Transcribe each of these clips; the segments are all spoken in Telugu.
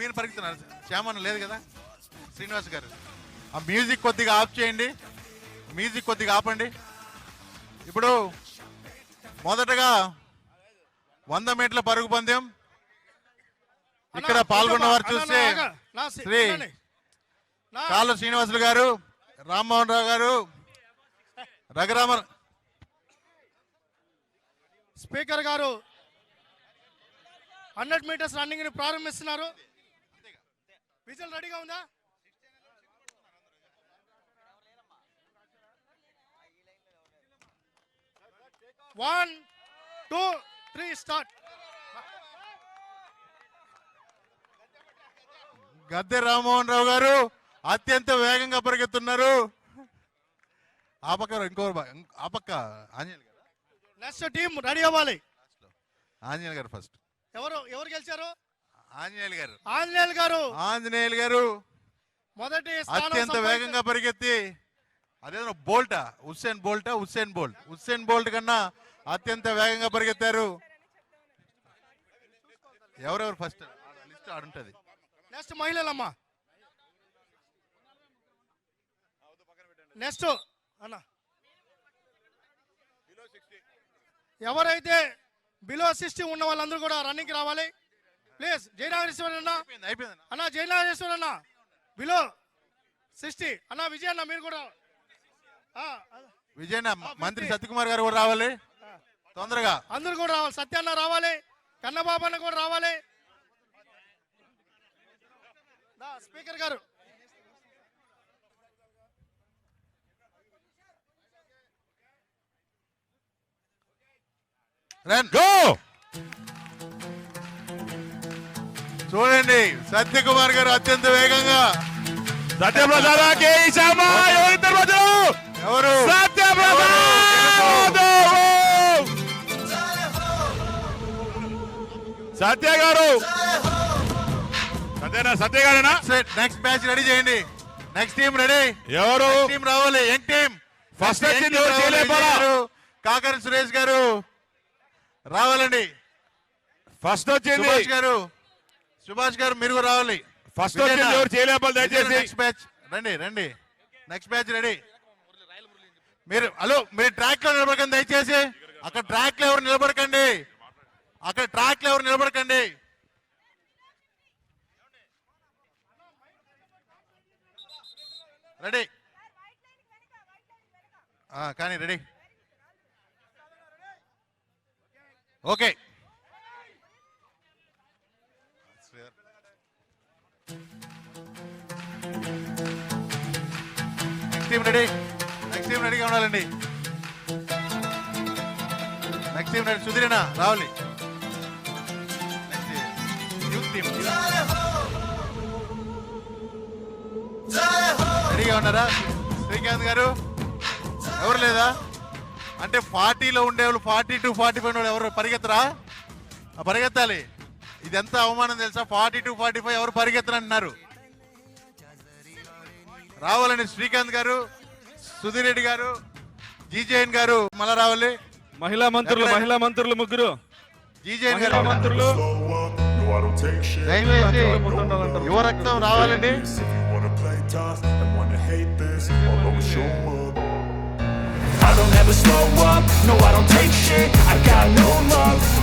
మీరు పరిగెత్తున్నారు. శ్యామన్న లేదు కదా? శ్రీనివాస్ గారు. ఆ మ్యూజిక్ కొద్దిగా ఆఫ్ చేయండి. మ్యూజిక్ కొద్దిగా ఆపండి. ఇప్పుడు మొదటగా వంద మీటర్ల పరుగు పందెం. ఇక్కడ అన్నా, పాల్గొన్న వారు అన్నా, చూస్తే శ్రీ కాళ్ళ Srinivasulu garu Rammohan Rao garu Raghurama speaker garu hundred meters రన్నింగ్ని ప్రారంభిస్తున్నారు. విజువల్ రెడీగా ఉందా? One two three start. Gadde Rammohan Rao garu అత్యంత వేగంగా పరిగెత్తున్నారు. ఆ పక్క ఇంకో ఆ పక్క ఆంజనేయులు గారు? నెక్స్ట్ టీం రెడీ అవ్వాలి. ఆంజనేయులు గారు ఫస్ట్ ఎవరు ఎవరు గెలిచారు? ఆంజనేయులు గారు. ఆంజనేయులు గారు. ఆంజనేయులు గారు మొదటి అత్యంత. వేగంగా పరిగెత్తి అదేదో బోల్టా హుస్సేన్ బోల్టా హుస్సేన్ బోల్ట్ హుస్సేన్ బోల్ట్ కన్నా అత్యంత వేగంగా పరిగెత్తారు. ఎవరెవరు ఫస్ట్ లిస్ట్ ఆడుంటది నెక్స్ట్ మహిళలమ్మా. నెక్స్ట్ అన్న. ఎవరైతే బిలో సిక్స్టీ ఉన్న వాళ్ళందరూ కూడా రన్నింగ్ రావాలి. ప్లీజ్ జయనాగేశ్వర అన్న. అయిపోయింది అయిపోయింది అన్న. జయనాగేశ్వర అన్న. Below sixty. అన్న విజయ్ అన్న మీరు కూడా ఆ, విజయన మంత్రి సత్యకుమార్ గారు కూడా రావాలి. తొందరగా. అందరూ కూడా రావాలి. సత్యాన్న రావాలి. కన్నబాబు అన్న కూడా రావాలి. స్పీకర్ గారు. రన్. గో! చూడండి సత్యకుమార్ గారు అత్యంత వేగంగా. సత్యప్రసాద్ ఎవరిద్దరు ఎవరు? సత్యప్రసాద్ సత్య గారు! సత్యనా సత్య గారేనా? నెక్స్ట్ మ్యాచ్ రెడీ చేయండి. నెక్స్ట్ టీం రెడీ ఎవరు? టీం రావాలి. యంగ్ టీం చేయలేపారా? కాకర సురేష్ గారు. రావాలండి. ఫస్ట్ వచ్చింది గారు. సుభాష్ గారు మీరు రావాలి. ఫస్ట్ వచ్చింది ఎవరు చేయలేపాలి దయచేసి. నెక్స్ట్ మ్యాచ్ రండి రండి. నెక్స్ట్ మ్యాచ్ రెడీ మీరు హలో మీరు ట్రాక్లో నిలబడకండి దయచేసి. అక్కడ ట్రాక్లో ఎవరు నిలబడకండి. అక్కడ ట్రాక్లో ఎవరు నిలబడకండి. రెడీ కానీ ready okay next team ready next team రెడీగా ఉండాలండి నెక్స్ట్ టీం రెడీ సుధీరేనా? రావాలి. యూత్ టీం రెడీగా ఉన్నారా? శ్రీకాంత్ గారు? ఎవరు లేదా? అంటే ఫార్టీలో ఉండేవాళ్ళు ఫార్టీ టు ఫార్టీ ఫైవ్ వాళ్ళు ఎవరు? పరిగెత్తరా? ఆ, పరిగెత్తాలి. ఇది ఎంత అవమానం తెలుసా? ఫార్టీ టు ఫార్టీ ఫైవ్ ఎవరు పరిగెత్తరంటున్నారు రావాలండి శ్రీకాంత్ గారు సుధీర్ రెడ్డి గారు జీజేఎన్ గారు మళ్ళా రావాలి. మహిళా మంత్రులు? మహిళా మంత్రులు ముగ్గురు. జీజేఎన్ గారు మంత్రులు. దయచేసి యువ రక్తం రావాలండి. I don't ever slow up, no I don't take shit. I got no love.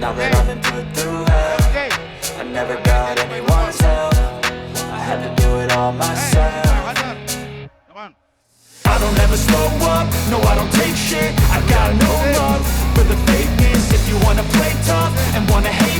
Now that I've been put through hell I never got anyone's help. I had to do it all myself. I don't ever slow up, no I don't take shit. I got no love. For the fakeness If you wanna play tough and wanna hate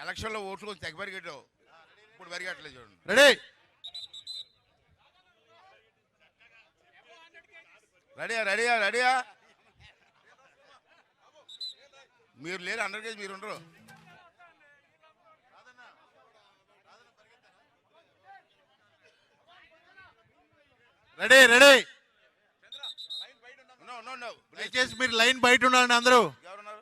ఎలక్షన్లో ఓట్లు కొంచెం తెగ పెరిగట్టావు. ఇప్పుడు పెరిగట్లేదు చూడండి. రెడీ? రెడీయా రెడీయా రెడీయా? మీరు లేరు హండ్రెడ్ కేజీ మీరు ఉండరు. Ready ready. No no no దయచేసి మీరు లైన్ బయట ఉండాలండి అందరూ. ఎవరున్నారు?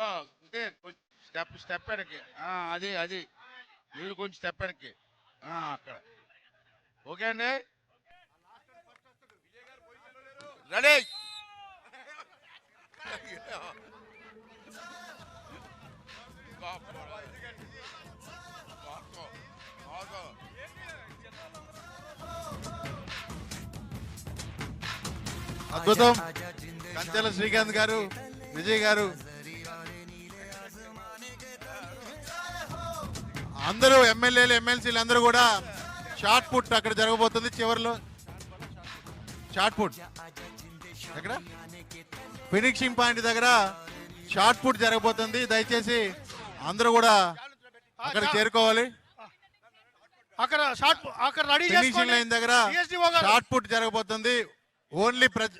అంటే కొంచెం స్టెప్ స్టెప్ వెనక్కి అది అది. మీరు కొంచెం స్టెప్ వెనక్కి అక్కడ. ఓకే అండి? రెడీ. అద్భుతం. కంచెల శ్రీకాంత్ గారు విజయ్ గారు అందరూ ఎమ్మెల్యేలు ఎమ్మెల్సీలు అందరూ కూడా షార్ట్ పుట్ అక్కడ జరగబోతుంది చివరిలో. Shot put. ఎక్కడ? ఫినిషింగ్ పాయింట్ దగ్గర షార్ట్ పుట్ జరగబోతుంది. దయచేసి అందరూ కూడా అక్కడ చేరుకోవాలి. అక్కడ షార్ట్ అక్కడ రెడీ ఫినిషింగ్ లైన్ దగ్గర షార్ట్ పుట్ జరగబోతుంది. ఓన్లీ ప్రజ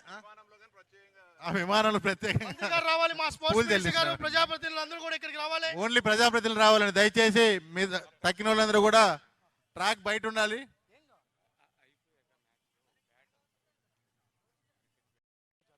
ఆ విమానంలో ప్రత్యేకంగా రావాలి మా పూలు స్పోర్ట్స్ గారు చెల్లిస్తున్నారు. ప్రజాప్రతినిధులు అందరూ కూడా ఇక్కడికి రావాలి ఓన్లీ ప్రజాప్రతినిధులు రావాలని దయచేసి మీ తక్కిన వాళ్ళందరూ కూడా ట్రాక్ బయట ఉండాలి